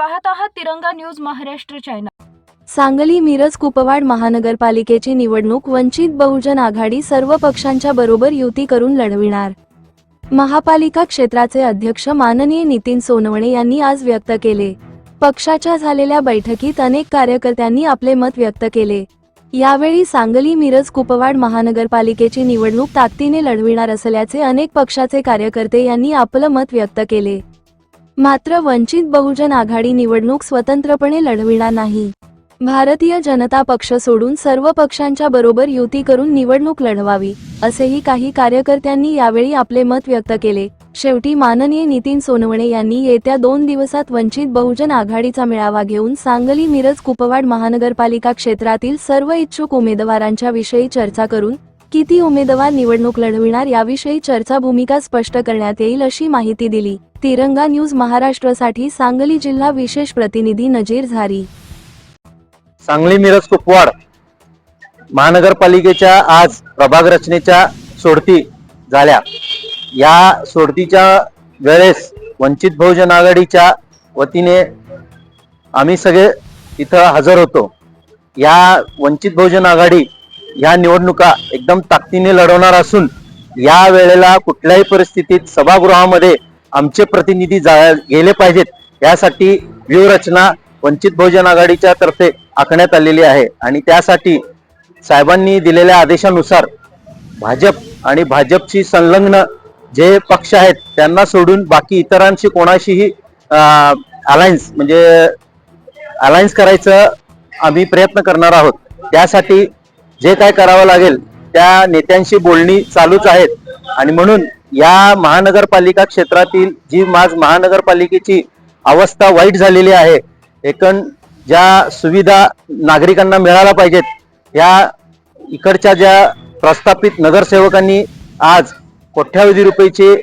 तिरंगा news Maharashtra channel Sangli Miraj Kupwad महानगरपालिकेची निवडणूक वंचित बहुजन आघाडी सर्व पक्षांच्या बरोबर युती करून लढविणार. महापालिका क्षेत्राचे अध्यक्ष माननीय नितीन सोनवणे यांनी आज व्यक्त केले. पक्षाच्या झालेल्या बैठकीत अनेक कार्यकर्त्यांनी आपले मत व्यक्त केले. यावेळी सांगली मिरज कुपवाड महानगरपालिकेची निवडणूक ताकदीने लढविणार असल्याचे अनेक पक्षाचे कार्यकर्ते यांनी आपलं मत व्यक्त केले. मात्र वंचित बहुजन आघाडी निवडणूक स्वतंत्रपणे लढविणार नाही. भारतीय जनता पक्ष सोडून सर्व पक्षांच्या बरोबर युती करून निवडणूक लढवावी असेही काही कार्यकर्त्यांनी यावेळी आपले मत व्यक्त केले. शेवटी माननीय नितीन सोनवणे यांनी येत्या दोन दिवसात वंचित बहुजन आघाडीचा मेळावा घेऊन सांगली मिरज कुपवाड महानगरपालिका क्षेत्रातील सर्व इच्छुक उमेदवारांच्या विषयी चर्चा करून किती उमेदवार निवडणूक लढविणार याविषयी चर्चा भूमिका स्पष्ट करण्यात येईल अशी माहिती दिली. तिरंगा न्यूज महाराष्ट्रसाठी सांगली जिल्हा विशेष प्रतिनिधी नजीर झारी. सांगली मिरज कुपवाड महानगरपालिकेच्या आज प्रभाग रचनेच्या सोडती झाल्या. या सोडतीच्या वेळेस वंचित बहुजन आघाडीच्या वतीने आम्ही सगळे इथं हजर होतो. या वंचित बहुजन आघाडी ह्या निवडणुका एकदम ताकदीने लढवणार असून या वेळेला कुठल्याही परिस्थितीत सभागृहामध्ये आमचे प्रतिनिधी जा गेले पाहिजेत यासाठी व्यूहरचना वंचित बहुजन आघाडीच्या तर्फे आखण्यात आलेली आहे. आणि त्यासाठी साहेबांनी दिलेल्या आदेशानुसार भाजप आणि भाजपशी संलग्न जे पक्ष आहेत त्यांना सोडून बाकी इतरांशी कोणाशीही अलायन्स म्हणजे अलायन्स करायचं आम्ही प्रयत्न करणार आहोत. त्यासाठी जे काय करावं लागेल त्या नेत्यांशी बोलणी चालूच आहेत. आणि म्हणून या महानगरपालिका क्षेत्रातील जी माझ महानगरपालिकेची अवस्था वाईट झालेली आहे एकण ज्या सुविधा नागरिकांना मिळायला पाहिजेत या इकडच्या ज्या प्रस्थापित नगरसेवकांनी आज कोट्यावधी रुपयेचे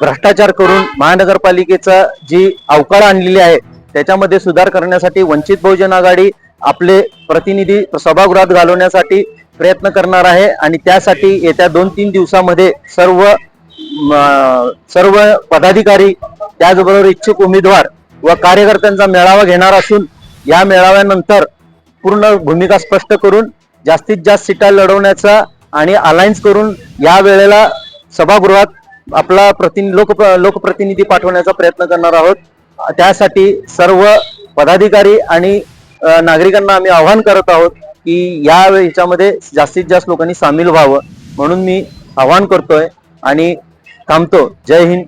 भ्रष्टाचार करून महानगरपालिकेचा जी अवकाळ आणलेली आहे त्याच्यामध्ये सुधार करण्यासाठी वंचित बहुजन आघाडी आपले प्रतिनिधी सभागृहात घालवण्यासाठी प्रयत्न करणार आहे आणि त्यासाठी येत्या दोन तीन दिवसामध्ये सर्व म, सर्व पदाधिकारी त्याचबरोबर इच्छुक उमेदवार व कार्यकर्त्यांचा मेळावा घेणार असून या मेळाव्यानंतर पूर्ण भूमिका स्पष्ट करून जास्तीत जास्त सीटा लढवण्याचा आणि अलायन्स करून या वेळेला सभागृहात आपला प्रतिनिधी लोक लोकप्रतिनिधी पाठवण्याचा प्रयत्न करणार आहोत. त्यासाठी सर्व पदाधिकारी आणि नागरिकांना आम्ही आवाहन करत आहोत की या ह्याच्यामध्ये जास्तीत जास्त लोकांनी सामील व्हावं म्हणून मी आवाहन करतोय आणि थांबतो. जय हिंद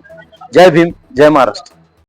जय भीम जय महाराष्ट्र.